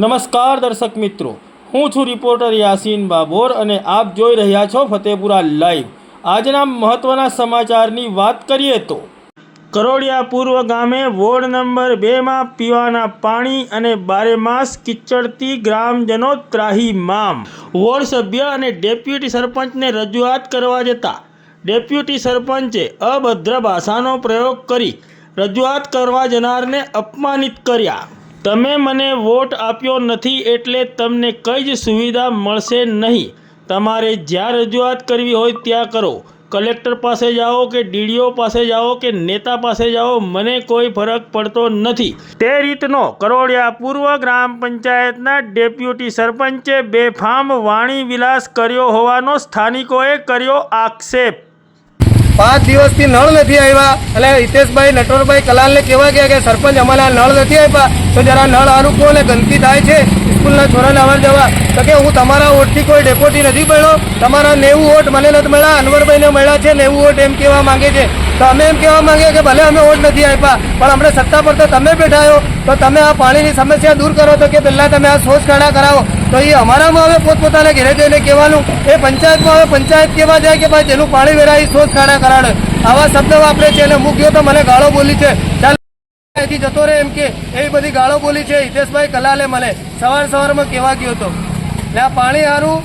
નમસ્કાર દર્શક મિત્રો. હું છું રિપોર્ટર યાસીન બાબોર અને આપ જોઈ રહ્યા છો ફતેપુરા લાઈવ. આજના મહત્વના સમાચારની વાત કરીએ તો, કરોડિયા પૂર્વ ગામે વોર્ડ નંબર બેમાં પીવાના પાણી અને બારેમાસ કિચડતી ગ્રામજનો ત્રાહીમામ વોર્ડ સભ્ય અને ડેપ્યુટી સરપંચને રજૂઆત કરવા જતાં, ડેપ્યુટી સરપંચે અભદ્ર ભાષાનો પ્રયોગ કરી રજૂઆત કરવા જનારને અપમાનિત કર્યા. તમે મને વોટ આપ્યો નથી એટલે તમને કઈ જ સુવિધા મળશે નહીં. તમારે જ્યાં રજૂઆત કરવી હોય ત્યાં કરો. કલેક્ટર પાસે જાઓ કે ડીડીઓ પાસે જાઓ કે નેતા પાસે જાઓ, મને કોઈ ફરક પડતો નથી. તે રીતનો કરોડિયા પૂર્વ ગ્રામ પંચાયતના ડેપ્યુટી સરપંચે બેફામ વાણી વિલાસ કર્યો હોવાનો સ્થાનિકોએ કર્યો આક્ષેપ. પાંચ દિવસથી નળ નથી આવ્યા. એટલે હિતેશભાઈ, નટવરભાઈ, કલાલને કહેવા ગયા કે સરપંચ, અમારા નળ નથી આપ્યા. તો જરા નળ આનું અને ગંદકી થાય છે. સ્કૂલના છોરાને અવર જવા તો કે હું તમારા ઓટથી કોઈ ડેપોટી નથી મળ્યો તમારા નેવું ઓટ મને નથી મળ્યા. અનવરભાઈને મળ્યા છે, નેવું ઓટ એમ કહેવા માંગે છે. તો અમે એમ કહેવા માંગીએ કે ભલે અમે ઓટ નથી આપ્યા, પણ અમને સત્તા પર તો તમે બેઠાયો તો તમે આ પાણીની સમસ્યા દૂર કરો તો કે પહેલાં તમે આ શોધ કાઢા કરાવો. તો એ અમારામાં હવે પોતપોતાના ઘરે જઈને કહેવાનું. એ પંચાયતમાં હવે પંચાયત કહેવા જાય કે ભાઈ જેનું પાણી વેરાય શોધ કાઢા કરાવે. આવા શબ્દો વાપરે છે અને મૂક્યો તો મને ગાળો બોલી છે. અહીંથી જતો રહે એમ કે એવી બધી ગાળો બોલી છે, હિતેશભાઈ કલાલે મને. સવાર સવારમાં કહેવા ગયો હતો ને આ પાણી સારું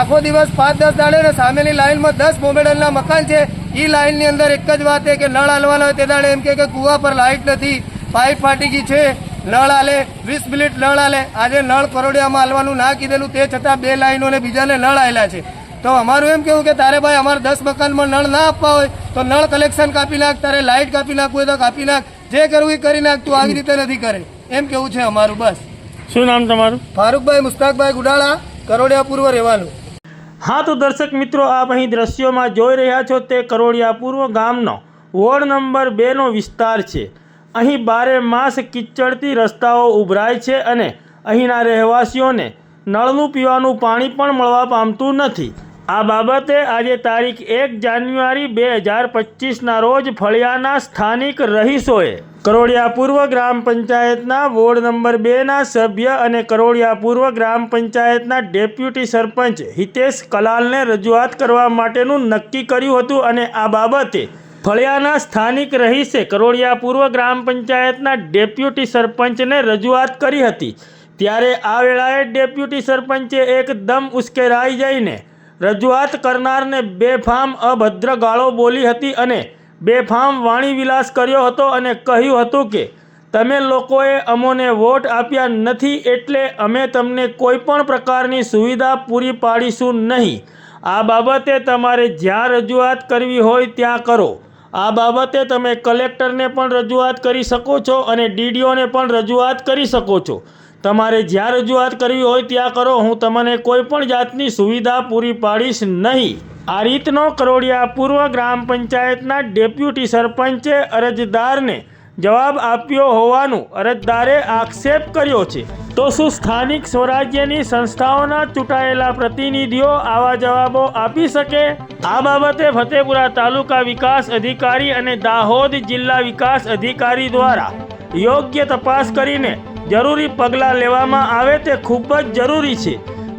આખો દિવસ પાંચ દસ દાડે ને સામેની લાઇનમાં દસ મોમેડલના મકાન છે. એ લાઇનની અંદર એક જ વાત છે કે નળ હાલવાનો હોય તે દાડે એમ કે કૂવા પર લાઇટ નથી. પાઇપ ફાટી ગઈ છે. નળ આલે વીસ મિનિટ નળ આલે આજે નળ કરોડિયામાં હાલવાનું ના કીધેલું. તે છતાં બે લાઈનોને બીજાને નળ આવેલા છે. તો અમારું એમ કેવું કે તારે ભાઈ અમારે દસ મકાનમાં નળ ના આપવા હોય, તો નળ કલેક્શન કાપી નાખ, તારે લાઇટ કાપી નાખવું હોય તો કાપી નાખ. જે કરવું એ કરી નાખતું આવી રીતે નથી કરે. એમ કેવું છે અમારું? બસ. શું નામ તમારું? ફારૂકભાઈ મુસ્તાકભાઈ ગુડાળા કરોડિયા પૂર્વ રહેવાનું. હા તો દર્શક મિત્રો આપ અહીં દ્રશ્યોમાં જોઈ રહ્યા છો તે કરોડિયા પૂર્વ ગામનો વોર્ડ નંબર બેનો વિસ્તાર છે. અહીં બારે માસ કિચડતી રસ્તાઓ ઉભરાય છે અને અહીંના રહેવાસીઓને નળનું પીવાનું પાણી પણ મળવા પામતું નથી. આ બાબતે આજે તારીખ એક જાન્યુઆરી બે હજાર પચીસના રોજ ફળિયાના સ્થાનિક રહીશોએ કરોડિયા પૂર્વ ગ્રામ પંચાયતના વોર્ડ નંબર બેના સભ્ય અને કરોડિયા પૂર્વ ગ્રામ પંચાયતના ડેપ્યુટી સરપંચ હિતેશ કલાલને રજૂઆત કરવા માટેનું નક્કી કર્યું હતું અને આ બાબતે ફળિયાના સ્થાનિક રહીશે કરોડિયા પૂર્વ ગ્રામ પંચાયતના ડેપ્યુટી સરપંચને રજૂઆત કરી હતી. ત્યારે આ વેળાએ ડેપ્યુટી સરપંચે એકદમ ઉશ્કેરાઈ જઈને રજૂઆત કરનારને બેફામ અભદ્ર ગાળો બોલી હતી અને બેફામ વાણીવિલાસ કર્યો હતો અને કહ્યું હતું કે, તમે લોકોએ અમોને વોટ આપ્યા નથી એટલે અમે તમને કોઈ પણ પ્રકારની સુવિધા પૂરી પાડીશું નહીં. આ બાબતે તમારે જ્યાં રજૂઆત કરવી હોય ત્યાં કરો. આ બાબતે તમે કલેક્ટરને પણ રજૂઆત કરી શકો છો અને ડીડીઓને પણ રજૂઆત કરી શકો છો. તમારે જ્યાં રજૂઆત કરવી હોય ત્યાં કરો, હું તમને કોઈ પણ જાતની સુવિધા પૂરી પાડીશ નહીં. આ રીતનો કરોડિયા પૂર્વ ગ્રામ પંચાયતના ડેપ્યુટી સરપંચે અરજદારને જવાબ આપ્યો હોવાનું અરજદારે આક્ષેપ કર્યો છે. તો શું સ્થાનિક સ્વરાજ્યની સંસ્થાઓના ચૂંટાયેલા પ્રતિનિધિઓ આવા જવાબો આપી શકે? આ બાબતે ફતેપુરા તાલુકા વિકાસ અધિકારી અને દાહોદ જિલ્લા વિકાસ અધિકારી દ્વારા યોગ્ય તપાસ કરીને જરૂરી પગલાં લેવામાં આવે તે ખૂબ જ જરૂરી છે.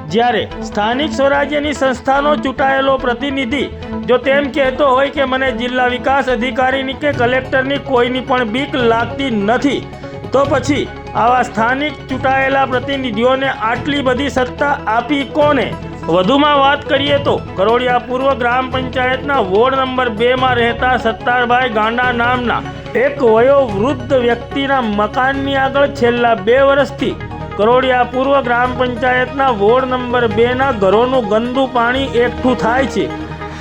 જ્યારે સ્થાનિક સ્વરાજ્યની સંસ્થાનો ચૂંટાયેલો પ્રતિનિધિ, જો તેમ કહેતો હોય કે મને જિલ્લા વિકાસ અધિકારીની કે કલેક્ટરની કોઈની પણ બીક લાગતી નથી, તો પછી આવા સ્થાનિક ચૂંટાયેલા પ્રતિનિધિઓને આટલી બધી સત્તા આપી કોને? વધુમાં વાત કરીએ તો કરોડિયા પૂર્વ ગ્રામ પંચાયતના વોર્ડ નંબર બેમાં રહેતા સત્તારભાઈ ગાંડા નામના એક વયોવૃદ્ધ વ્યક્તિના મકાનની આગળ છેલ્લા બે વર્ષથી કરોડિયા પૂર્વ ગ્રામ પંચાયતના વોર્ડ નંબર બેના ઘરોનું ગંદુ પાણી એકઠું થાય છે.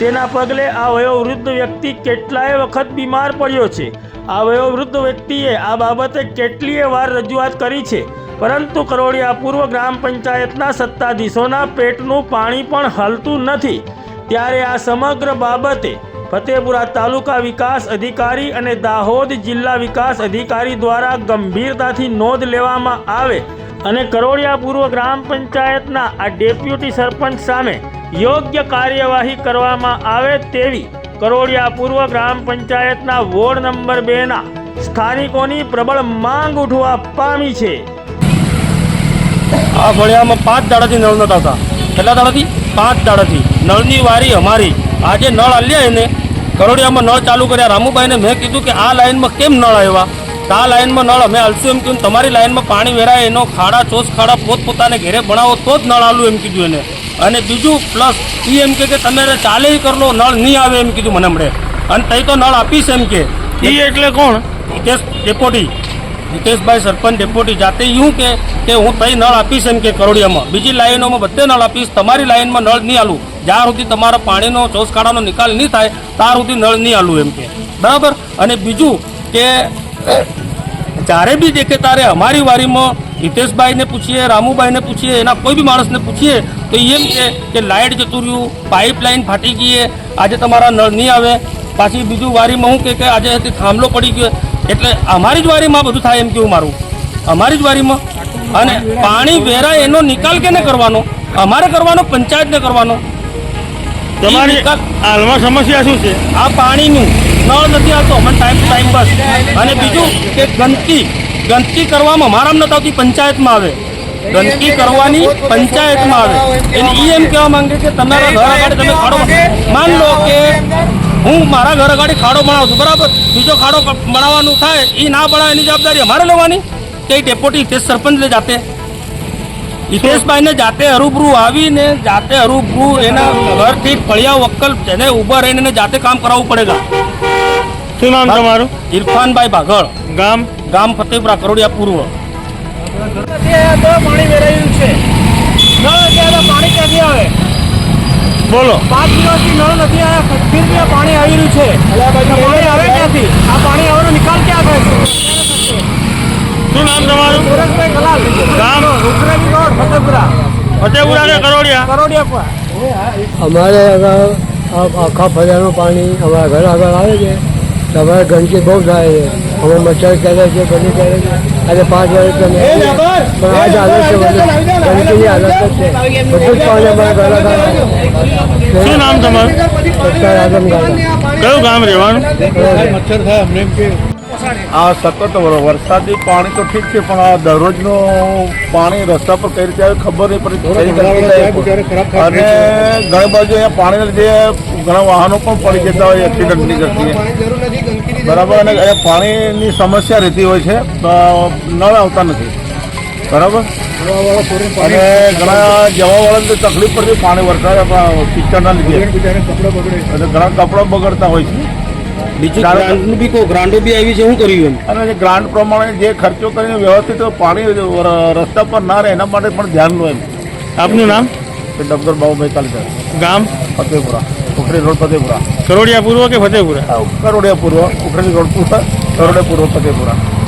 તેના પગલે આ વયોવૃદ્ધ વ્યક્તિ કેટલાય વખત બીમાર પડ્યો છે. આ વયોવૃદ્ધ વ્યક્તિએ આ બાબતે કેટલીય વાર રજૂઆત કરી છે. પરંતુ કરોડિયા પૂર્વ ગ્રામ પંચાયતના સત્તાધીશોના પેટનું પાણી પણ હલતું નથી. ત્યારે આ સમગ્ર બાબતે ફતેપુરા તાલુકા વિકાસ અધિકારી અને દાહોદ જિલ્લા વિકાસ અધિકારી દ્વારા ગંભીરતાથી નોંધ લેવામાં આવે અને કરોડિયા પૂર્વ ગ્રામ પંચાયતના આ ડેપ્યુટી સરપંચ સામે યોગ્ય કાર્યવાહી કરવામાં આવે તેવી કરોડિયા પૂર્વ ગ્રામ પંચાયતના વોર્ડ નંબર બેના સ્થાનિકોની પ્રબળ માંગ ઉઠવા પામી છે. આ ફળિયામાં પાંચ દાડાથી નળ નતા હતા કેટલા દાડાથી? પાંચ દાડાથી. નળની વારી અમારી. આજે નળ આલ્યા એને. કરોડિયામાં નળ ચાલુ કર્યા. રામુભાઈને મેં કીધું કે આ લાઈનમાં કેમ નળ આવ્યા? આ લાઈનમાં નળ અમે આલશું એમ કીધું તમારી લાઈનમાં પાણી વેરાય એનો ખાડા ચોસ ખાડા પોતપોતાને ઘેરે ભણાવો તો જ નળ આલું એમ કીધું એને. અને બીજું પ્લસ એ એમ કે કે તમે ચાલે કર કરલો નળ નહીં આવે એમ કીધું મને હમણે. અને તઈ તો નળ આપીશ એમ કે. એ એટલે કોણ? હિતેશ ડેપોટી. હિતેશભાઈ સરપંચ ડેપોટી જાતે શું કે કે હું તઈ નળ આપીશ એમ કે કરોડિયામાં. બીજી લાઈનોમાં બધે નળ આપીશ. તમારી લાઇનમાં નળ નહીં આલું. જ્યાં સુધી તમારા પાણીનો ચોસખાડાનો નિકાલ નહીં થાય, ત્યાં સુધી નળ નહીં આલું એમ કે. બરાબર? અને બીજું કે, જ્યારે બી દેખે ત્યારે અમારી વારીમાં હિતેશભાઈને પૂછીએ, રામુભાઈને પૂછીએ, એના કોઈ બી માણસને પૂછીએ, તો એમ કે કે લાઇટ જતું રહ્યું પાઇપ લાઇન ફાટી ગઈ આજે તમારા નળ નહીં આવે. પાછી બીજું વારીમાં હું કે આજે થાંભલો પડી ગયો. એટલે અમારી જ વારીમાં બધું થાય એમ કેવું મારું? અમારી જ વારીમાં? અને પાણી વેરા એનો નિકાલ કેને કરવાનો? અમારે કરવાનો પંચાયતને કરવાનો? તમારી હાલમાં સમસ્યા શું છે? આ પાણીનું નળ નથી આવતો અમને ટાઈમ ટુ ટાઈમ બસ. અને બીજું કે ગંદકી ગંદકી કરવામાં અમારામાં નથી આવતી પંચાયતમાં આવે. ગંદકી કરવાની પંચાયતમાં આવે. એને એમ કહેવા માંગે કે તમારા ઘર આગળ તમે ખાડો. માન લો કે હું મારા ઘર આગળ ખાડો બનાવું છું બરાબર? બીજો ખાડો બનાવવાનું થાય એ ના બનાવે એની જવાબદારી અમારે લેવાની. કે ડેપોટી તે સરપંચ લે જાતે. હિતેશભાઈને જાતે હરૂબરૂ આવીને જાતે હરૂબરૂ એના ઘરથી ફળિયા વક્કલ જેને ઊભા રહીને એને જાતે કામ કરાવવું પડેગા. શું નામ તમારું? ઇરફાનભાઈ ભાગળ. ગામ? ગામ ફતેપુરા કરોડિયા પૂર્વ. પાણી વેરાયું છે. નળ પાણી ક્યાંથી આવે? બોલો. પાંચ દિવસથી નળ નથી આવ્યા ફિર બી પાણી આવી રહ્યું છે. પાણી આવે ક્યાંથી? આ પાણી આવવાનો નિકાલ ક્યાં થાય છે? શું નામ તમારું? સુરેશભાઈ કલાલ. ગામ? રૂકરેલી રોડ ફતેપુરા. ફતેપુરા ને કરોડિયા? કરોડિયા અમારે આગળ આખા ફળિયાનું પાણી અમારા ઘર આગળ આવે છે. તમારે ગંદકી બહુ થાય છે. અમે મચ્છર કરે છે બધું કરે છે. આજે પાંચ તો પણ આજ હાલત છે ગંદકીની હાલત છે બધું જ પાણી અમારા. શું નામ તમારું? ગામ રહેવાનું? આ સતત વર- વરસાદી પાણી તો ઠીક છે પણ આ દરરોજનું પાણી રસ્તા પર કઈ રીતે આવે ખબર નહીં રીતે અને ઘણી બાજુ અહીંયા પાણી જે ઘણા વાહનો પણ પડી જતા હોય એક્સિડન્ટની ગતિએ બરાબર અને અહીંયા પાણીની સમસ્યા રહેતી હોય છે તો નળ આવતા નથી. બરાબર? અને ઘણા જવાવાળાને તકલીફ પડતી પાણી વરસાદ કિચડના લીધે. અને ઘણા કપડાં બગડતા હોય છે. બીજું કારણ- બી કહો ગ્રાન્ડો બી આવી છે શું કર્યું એમ? અને ગ્રાન્ટ પ્રમાણે જે ખર્ચો કરીને વ્યવસ્થિત પાણી રસ્તા પર ના રહે એના માટે પણ ધ્યાન લો એમ. આપનું નામ? ડૉક્ટર બાબુભાઈ કાલકર ગામ? ફતેપુરા. ઉખડી રોડ ફતેપુરા. કરોડિયા પૂર્વ કે ફતેપુરા? કરોડિયા પૂર્વ ઉખડી રોડ પૂર્વ કરોડિયા પૂર્વ ફતેપુરા.